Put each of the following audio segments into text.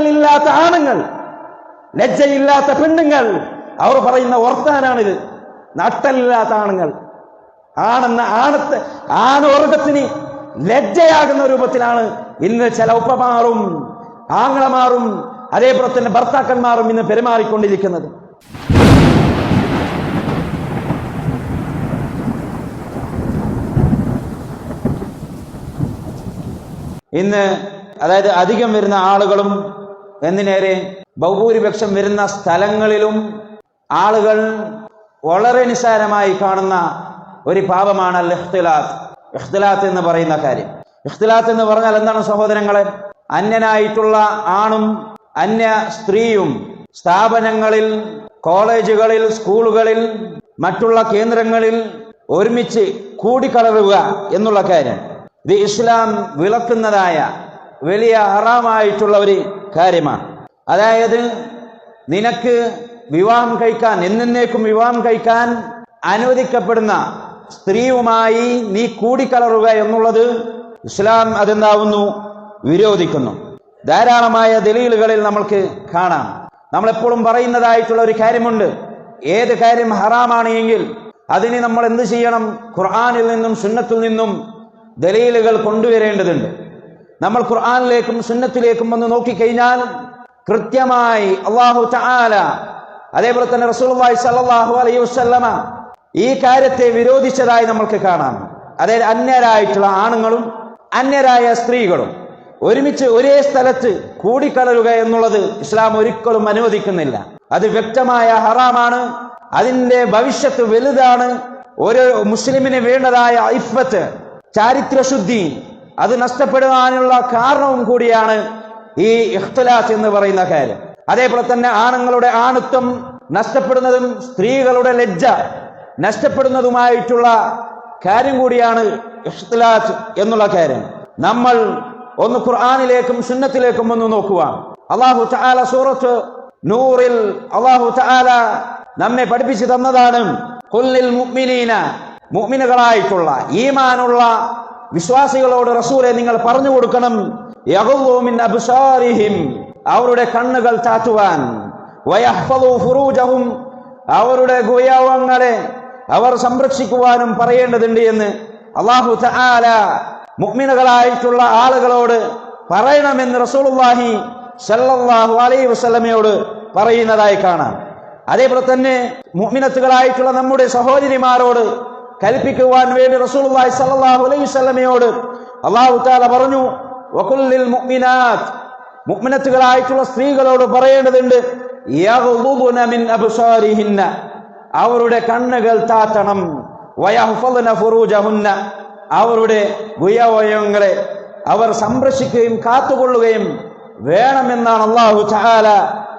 നട്ടല്ലില്ലാത്ത ആണുങ്ങൾ. ലജ്ജയില്ലാത്ത പെണ്ണുങ്ങൾ. അവർ പറയുന്ന വർത്താനാണിത്. നട്ടലില്ലാത്ത ആണുങ്ങൾ. ആണെന്ന ആണത്തെ ആണവർഗത്തിന് ലജ്ജയാകുന്ന രൂപത്തിലാണ് ഇന്ന് ചില ഉപ്പമാറും ആങ്ങളമാറും അതേപോലെ തന്നെ ഭർത്താക്കന്മാരും ഇന്ന് പെരുമാറിക്കൊണ്ടിരിക്കുന്നത്. ഇന്ന് അതായത് അധികം വരുന്ന ആളുകളും എന്തിനേറെ? ബഹുഭൂരിപക്ഷം വരുന്ന സ്ഥലങ്ങളിലും ആളുകൾ വളരെ നിസ്സാരമായി കാണുന്ന ഒരു പാപമാണ് അൽ ഇഖ്തിലാത്ത് ഇഖ്തിലാത്ത് എന്ന് പറയുന്ന കാര്യം. ഇഖ്തിലാത്ത് എന്ന് പറഞ്ഞാൽ എന്താണ് സഹോദരങ്ങളെ? അന്യനായിട്ടുള്ള ആണും അന്യ സ്ത്രീയും സ്ഥാപനങ്ങളിൽ കോളേജുകളിൽ സ്കൂളുകളിൽ മറ്റുള്ള കേന്ദ്രങ്ങളിൽ ഒരുമിച്ച് കൂടിക്കലറുക എന്നുള്ള കാര്യം. ഇത് ഇസ്ലാം വിളക്കുന്നതായ വലിയ ഹറാമായിട്ടുള്ള ഒരു കാര്യമാണ് അതായത് നിനക്ക് വിവാഹം കഴിക്കാൻ എന്നേക്കും വിവാഹം കഴിക്കാൻ അനുവദിക്കപ്പെടുന്ന സ്ത്രീയുമായി നീ കൂടിക്കലറുക എന്നുള്ളത് ഇസ്ലാം അതെന്താവുന്നു? വിരോധിക്കുന്നു. ധാരാളമായ ദലീലുകളിൽ നമ്മൾക്ക് കാണാം. നമ്മൾ എപ്പോഴും പറയുന്നതായിട്ടുള്ള ഒരു കാര്യമുണ്ട്. ഏത് കാര്യം ഹറാമാണ് എങ്കിൽ അതിന് നമ്മൾ എന്ത് ചെയ്യണം? ഖുർആാനിൽ നിന്നും സുന്നത്തിൽ നിന്നും ദലീലുകൾ കൊണ്ടുവരേണ്ടതുണ്ട്. നമ്മൾ ഖുർആാനിലേക്കും സുന്നത്തിലേക്കും വന്ന് നോക്കിക്കഴിഞ്ഞാൽ കൃത്യമായി അള്ളാഹു ചാല അതേപോലെ തന്നെ റസൂലുള്ളാഹി സ്വല്ലല്ലാഹു അലൈ വസല്ലമ ഈ കാര്യത്തെ വിരോധിച്ചതായി നമ്മൾക്ക് കാണാം. അതായത് അന്യരായിട്ടുള്ള ആണുങ്ങളും അന്യരായ സ്ത്രീകളും ഒരുമിച്ച് ഒരേ സ്ഥലത്ത് കൂടിക്കലരുക എന്നുള്ളത് ഇസ്ലാം ഒരിക്കലും അനുവദിക്കുന്നില്ല. അത് വ്യക്തമായ ഹറാമാണ്. അതിന്റെ ഭവിഷ്യത്ത് വലുതാണ്. ഒരു മുസ്ലിമിന് വേണ്ടതായ ഇഫത്ത് ചാരിത്രശുദ്ധി അത് നഷ്ടപ്പെടുവാനുള്ള കാരണവും കൂടിയാണ് ഈ ഇഖ്തലാസ് എന്ന് പറയുന്ന കാര്യം അതേപോലെ തന്നെ ആണുങ്ങളുടെ ആണുത്വം നഷ്ടപ്പെടുന്നതും സ്ത്രീകളുടെ ലജ്ജ നഷ്ടപ്പെടുന്നതുമായിട്ടുള്ള കാര്യം കൂടിയാണ് ഇഖ്തലാസ് എന്നുള്ള കാര്യം നമ്മൾ ഒന്ന് ഖുർആാനിലേക്കും സുന്നത്തിലേക്കും ഒന്ന് നോക്കുക അള്ളാഹു ചാല സൂറത്ത് നൂറിൽ അള്ളാഹു ചാല നമ്മെ പഠിപ്പിച്ചു തന്നതാണ് കൊല്ലിൽ മുഅ്മിനീന മുഅ്മിനുകളായിട്ടുള്ള ഈമാനുള്ള വിശ്വാസികളോട് റസൂലെ നിങ്ങൾ പറഞ്ഞു കൊടുക്കണം. യഹുവോമിൻ അബ്സാരിഹിം അവരുടെ കണ്ണുകൾ ചാറ്റുവാൻ. ഫുറൂജഹും. അവരുടെ ഗുയാവങ്ങളെ അവർ സംരക്ഷിക്കുവാനും പറയേണ്ടതുണ്ട് എന്ന് അള്ളാഹു തആല മുഅ്മിനുകളായിട്ടുള്ള ആളുകളോട് പറയണമെന്ന് റസൂലുള്ളാഹി സല്ലല്ലാഹു അലൈഹി വസല്ലമയോട് പറയുന്നതായി കാണാം. അതേപോലെ തന്നെ മുഅ്മിനത്തുകളായിട്ടുള്ള നമ്മുടെ സഹോദരിമാരോട് കൽപ്പിക്കുവാൻ വേണ്ടി റസൂൽ സല്ലാഹു അലൈഹി സ്വലമയോട് അള്ളാഹു താല പറഞ്ഞു വകുല്ലിൽ മുഅ്മിനാത്ത്. മുഅ്മിനത്തുകളായിട്ടുള്ള സ്ത്രീകളോട് പറയേണ്ടതുണ്ട് യഗ്ദുദുന മിൻ അബ്സാരിഹിന്ന. അവരുടെ കണ്ണുകൾ താത്തണം വയഹ്ഫദന ഫുറൂജഹുന്ന. അവരുടെ ഗുയവയവങ്ങളെ അവർ സംരക്ഷിക്കുകയും കാത്തുകൊള്ളുകയും വേണമെന്നാണ് അള്ളാഹു ചാല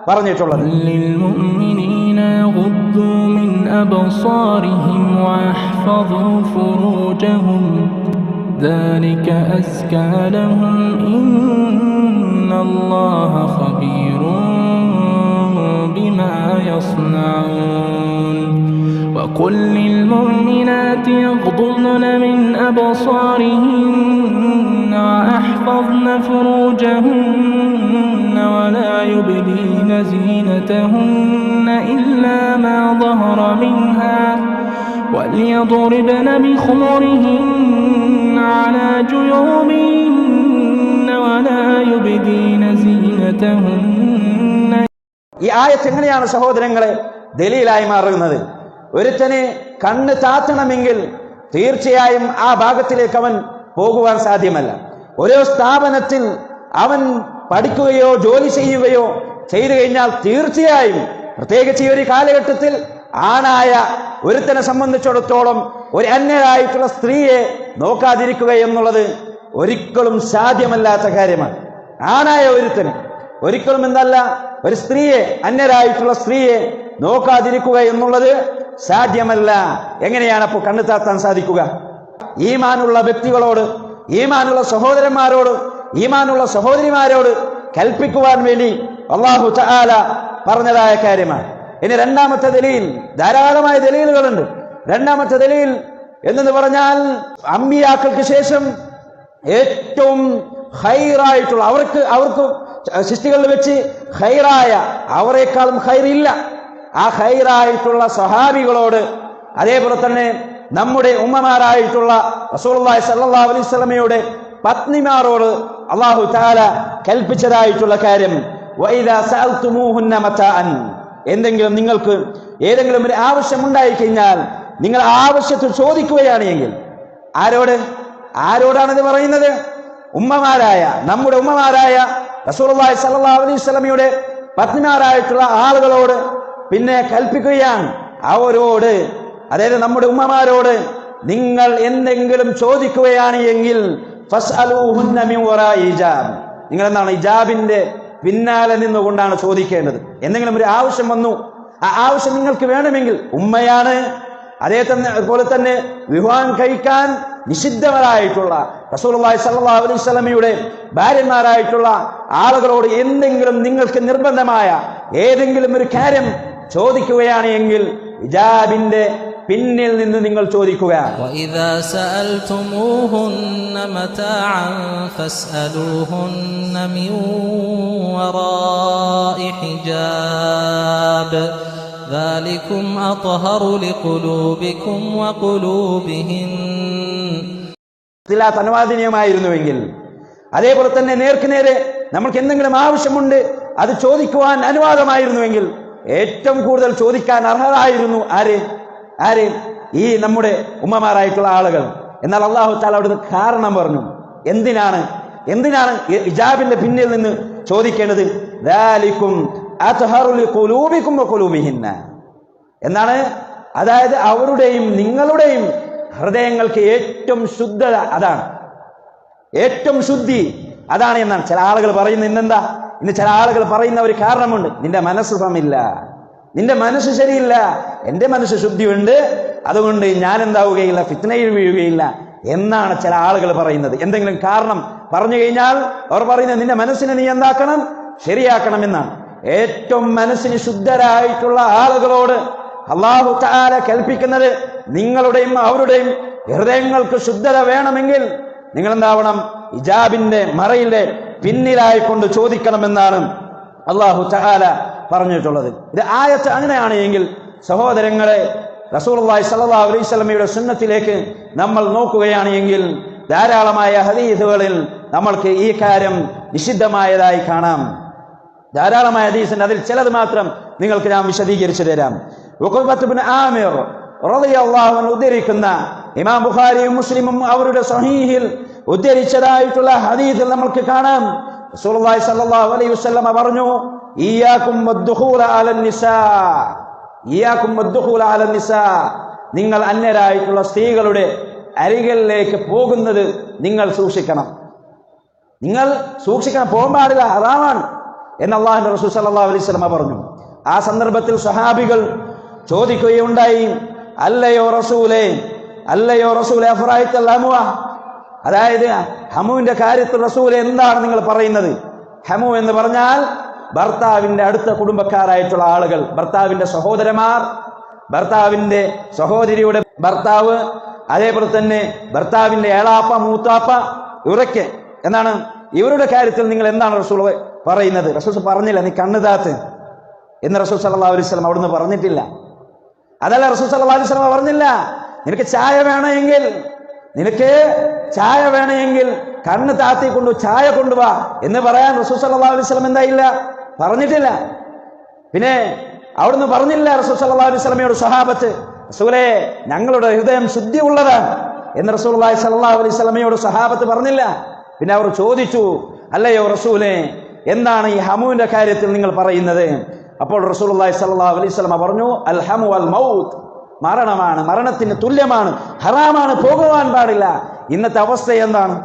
പറഞ്ഞിട്ടുള്ളത്. أبصارهم ويحفظوا فروجهم. ذلك أزكى لهم. إن الله خبير بما يصنعون. وقل للمؤمنات يغضضن من أبصارهن وأحفظن فروجهن ولا يبدين زينتهن إلا ما ظهر منها وليضربن بخمرهن على جيوبهن ولا يبدين زينتهن ഈ ആയത്ത് എങ്ങനെയാണ് സഹോദരങ്ങളെ ദലീലായി മാറുന്നത് ഒരുത്തന് കണ്ണ് താത്തണമെങ്കിൽ തീർച്ചയായും ആ ഭാഗത്തിലേക്ക് അവൻ പോകുവാൻ സാധ്യമല്ല. ഓരോ സ്ഥാപനത്തിൽ അവൻ പഠിക്കുകയോ ജോലി ചെയ്യുകയോ ചെയ്തു കഴിഞ്ഞാൽ തീർച്ചയായും പ്രത്യേകിച്ച് ഈ ഒരു കാലഘട്ടത്തിൽ ആണായ ഒരുത്തനെ സംബന്ധിച്ചിടത്തോളം ഒരു അന്യരായിട്ടുള്ള സ്ത്രീയെ നോക്കാതിരിക്കുക എന്നുള്ളത് ഒരിക്കലും സാധ്യമല്ലാത്ത കാര്യമാണ്. ആണായ ഒരുത്തന് ഒരിക്കലും എന്തല്ല ഒരു സ്ത്രീയെ അന്യരായിട്ടുള്ള സ്ത്രീയെ നോക്കാതിരിക്കുക എന്നുള്ളത് സാധ്യമല്ല. എങ്ങനെയാണ് അപ്പോൾ കണ്ണു സാധിക്കുക? ഈമാനുള്ള വ്യക്തികളോട് ഈമാനുള്ള സഹോദരന്മാരോട് ഈമാനുള്ള സഹോദരിമാരോട് കൽപ്പിക്കുവാൻ വേണ്ടി അള്ളാഹു തആല പറഞ്ഞതായ കാര്യമാണ്. ഇനി രണ്ടാമത്തെ ദലീൽ ധാരാളമായ ദലീലുകളുണ്ട്. രണ്ടാമത്തെ ദലീൽ എന്നെന്ന് പറഞ്ഞാൽ അമ്പിയാക്കൾക്ക് ശേഷം ഏറ്റവും ഹൈറായിട്ടുള്ള അവർക്ക് അവർക്ക് സൃഷ്ടികളിൽ വെച്ച് ഹൈറായ അവരെക്കാളും ഹൈറില്ല ആ ഹൈറായിട്ടുള്ള സഹാബികളോട് അതേപോലെ തന്നെ നമ്മുടെ ഉമ്മമാരായിട്ടുള്ള റസൂലുള്ളാഹി സല്ലാ അലൈഹി വസല്ലമയുടെ പത്നിമാരോട് അള്ളാഹു താല കൽപ്പിച്ചതായിട്ടുള്ള കാര്യം എന്തെങ്കിലും നിങ്ങൾക്ക് ഏതെങ്കിലും ഒരു ആവശ്യമുണ്ടായി കഴിഞ്ഞാൽ നിങ്ങൾ ആവശ്യത്തിൽ ചോദിക്കുകയാണ് എങ്കിൽ ആരോട്? ആരോടാണ് ഇത് പറയുന്നത്? ഉമ്മമാരായ നമ്മുടെ ഉമ്മമാരായ റസൂലുള്ളാഹി സല്ലാ അലൈഹി വസല്ലമയുടെ പത്നിമാരായിട്ടുള്ള ആളുകളോട് പിന്നെ കൽപ്പിക്കുകയാണ് അവരോട് അതായത് നമ്മുടെ ഉമ്മമാരോട് നിങ്ങൾ എന്തെങ്കിലും ചോദിക്കുകയാണ് എങ്കിൽ നിങ്ങൾ എന്താണ് ഇജാബിന്റെ പിന്നാലെ നിന്നുകൊണ്ടാണ് ചോദിക്കേണ്ടത്. എന്തെങ്കിലും ഒരു ആവശ്യം വന്നു ആ ആവശ്യം നിങ്ങൾക്ക് വേണമെങ്കിൽ ഉമ്മയാണ് അതേ തന്നെ അതുപോലെ തന്നെ വിവാഹം കഴിക്കാൻ നിഷിദ്ധവരായിട്ടുള്ള റസൂലുള്ളാഹി സ്വല്ലല്ലാഹു അലൈഹി വസല്ലമയുടെ ഭാര്യമാരായിട്ടുള്ള ആളുകളോട് എന്തെങ്കിലും നിങ്ങൾക്ക് നിർബന്ധമായ ഏതെങ്കിലും ഒരു കാര്യം ചോദിക്കുകയാണ് എങ്കിൽ ഇജാബിന്റെ പിന്നിൽ നിന്ന് നിങ്ങൾ ചോദിക്കുക. അനുവാദനീയമായിരുന്നുവെങ്കിൽ അതേപോലെ തന്നെ നേർക്കുനേരെ നമ്മൾക്ക് എന്തെങ്കിലും ആവശ്യമുണ്ട് അത് ചോദിക്കുവാൻ അനുവാദമായിരുന്നുവെങ്കിൽ ഏറ്റവും കൂടുതൽ ചോദിക്കാൻ അർഹരായിരുന്നു ആര്? ആര്? ഈ നമ്മുടെ ഉമ്മമാരായിട്ടുള്ള ആളുകൾ. എന്നാൽ അള്ളാഹു താല അവിടുന്ന് കാരണം പറഞ്ഞു. എന്തിനാണ്? എന്തിനാണ് ഇജാബിന്റെ പിന്നിൽ നിന്ന് ചോദിക്കേണ്ടത്? എന്നാണ്? അതായത് അവരുടെയും നിങ്ങളുടെയും ഹൃദയങ്ങൾക്ക് ഏറ്റവും ശുദ്ധത അതാണ്. ഏറ്റവും ശുദ്ധി അതാണ് എന്നാണ് ചില ആളുകൾ പറയുന്നത്. ഇന്നെന്താ? ഇന്ന് ചില ആളുകൾ പറയുന്ന ഒരു കാരണമുണ്ട്. നിന്റെ മനസ്സ് സമില്ല നിന്റെ മനസ്സ് ശരിയില്ല. എന്റെ മനസ്സ് ശുദ്ധിയുണ്ട്. അതുകൊണ്ട് ഞാൻ എന്താവുകയില്ല ഫിത്നയിൽ വീഴുകയില്ല എന്നാണ് ചില ആളുകൾ പറയുന്നത്. എന്തെങ്കിലും കാരണം പറഞ്ഞു കഴിഞ്ഞാൽ അവർ പറയുന്നത് നിന്റെ മനസ്സിനെ നീ എന്താക്കണം? ശരിയാക്കണം എന്നാണ്. ഏറ്റവും മനസ്സിന് ശുദ്ധരായിട്ടുള്ള ആളുകളോട് അള്ളാഹു താല കൽപ്പിക്കുന്നത് നിങ്ങളുടെയും അവരുടെയും ഹൃദയങ്ങൾക്ക് ശുദ്ധത വേണമെങ്കിൽ നിങ്ങൾ എന്താവണം ഇജാബിന്റെ മറയിലെ പിന്നിലായിക്കൊണ്ട് ചോദിക്കണമെന്നാണ് അള്ളാഹു ചഹാല പറഞ്ഞിട്ടുള്ളത്. ഇത് ആയത്ത് അങ്ങനെയാണ് എങ്കിൽ സഹോദരങ്ങളെ റസൂലുള്ളാഹി സ്വല്ലല്ലാഹു അലൈഹി വസല്ലമയുടെ സുന്നത്തിലേക്ക് നമ്മൾ നോക്കുകയാണ് എങ്കിൽ ധാരാളമായ ഹദീസുകളിൽ നമ്മൾക്ക് ഈ കാര്യം നിഷിദ്ധമായതായി കാണാം. ധാരാളമായ ഹദീസുണ്ട് അതിൽ ചിലത് മാത്രം നിങ്ങൾക്ക് ഞാൻ വിശദീകരിച്ചു തരാം. ആമിർ ഉദ്ധരിക്കുന്ന ഇമാം ബുഖാരിയും മുസ്ലിമും അവരുടെ സ്വഹീഹിൽ ഉദ്ധരിച്ചതായിട്ടുള്ള ഹദീസിൽ നമ്മൾക്ക് കാണാം. റസൂലുള്ളാഹി സ്വല്ലല്ലാഹു അലൈഹി വസല്ലമ പറഞ്ഞു ഇയ്യാകും വദ്ദുഖൂല അലൻ നിസാ. ഇയ്യാകും വദ്ദുഖൂല അലൻ നിസാ. നിങ്ങൾ അന്യരായിട്ടുള്ള സ്ത്രീകളുടെ അരികളിലേക്ക് പോകുന്നത് നിങ്ങൾ സൂക്ഷിക്കണം. നിങ്ങൾ സൂക്ഷിക്കണം പോകാൻ പാടില്ല ഹറാമാണ് എന്ന് അള്ളാഹിന്റെ റസൂൽ സല്ലല്ലാഹു അലൈഹി വസല്ലമ പറഞ്ഞു. ആ സന്ദർഭത്തിൽ സഹാബികൾ ചോദിക്കുകയുണ്ടായി അല്ലയോ റസൂലേ അല്ലയോ റസൂലെ അഫറായിത്തൽ അതായത് ഹമുവിന്റെ കാര്യത്തിൽ റസൂൽ എന്താണ് നിങ്ങൾ പറയുന്നത്? ഹമു എന്ന് പറഞ്ഞാൽ ഭർത്താവിന്റെ അടുത്ത കുടുംബക്കാരായിട്ടുള്ള ആളുകൾ ഭർത്താവിന്റെ സഹോദരന്മാർ ഭർത്താവിന്റെ സഹോദരിയുടെ ഭർത്താവ് അതേപോലെ തന്നെ ഭർത്താവിന്റെ ഏളാപ്പ മൂത്താപ്പ ഇവരൊക്കെ. എന്നാണ് ഇവരുടെ കാര്യത്തിൽ നിങ്ങൾ എന്താണ് റസൂൽ പറയുന്നത്? റസൂസ് പറഞ്ഞില്ല നീ കണ്ണുതാത്ത് എന്ന് റസൂൽ സല്ലാ അലൈഹി വസല്ലം അവിടുന്ന് പറഞ്ഞിട്ടില്ല. അതല്ല റസൂൽ സല്ലാ അലൈഹി വസല്ലം പറഞ്ഞില്ല നിനക്ക് ചായ വേണമെങ്കിൽ നിനക്ക് ചായ വേണമെങ്കിൽ കണ്ണ് താത്തി കൊണ്ടു ചായ കൊണ്ടുവാ എന്ന് പറയാൻ റസൂ സല്ലാ വസല്ലം എന്തായില്ല പറഞ്ഞിട്ടില്ല. പിന്നെ അവിടുന്ന് പറഞ്ഞില്ല റസൂ സല്ലാ അലൈഹി വസല്ലമയോട് സഹാബത്ത് റസൂലേ ഞങ്ങളുടെ ഹൃദയം ശുദ്ധി ഉള്ളതാണ് എന്ന് റസൂൽ സല്ലല്ലാഹു അലൈഹി വസല്ലമയോട് സഹാബത്ത് പറഞ്ഞില്ല. പിന്നെ അവർ ചോദിച്ചു അല്ലയോ റസൂലെ എന്താണ് ഈ ഹമുവിന്റെ കാര്യത്തിൽ നിങ്ങൾ പറയുന്നത്? അപ്പോൾ റസൂലുള്ളാഹി സല്ലാ അലൈഹി വസല്ലമ പറഞ്ഞു അൽ ഹമു അൽ മൗത്ത് മരണമാണ് മരണത്തിന് തുല്യമാണ് ഹറാമാണ് പോകുവാൻ പാടില്ല. ഇന്നത്തെ അവസ്ഥ എന്താണ്?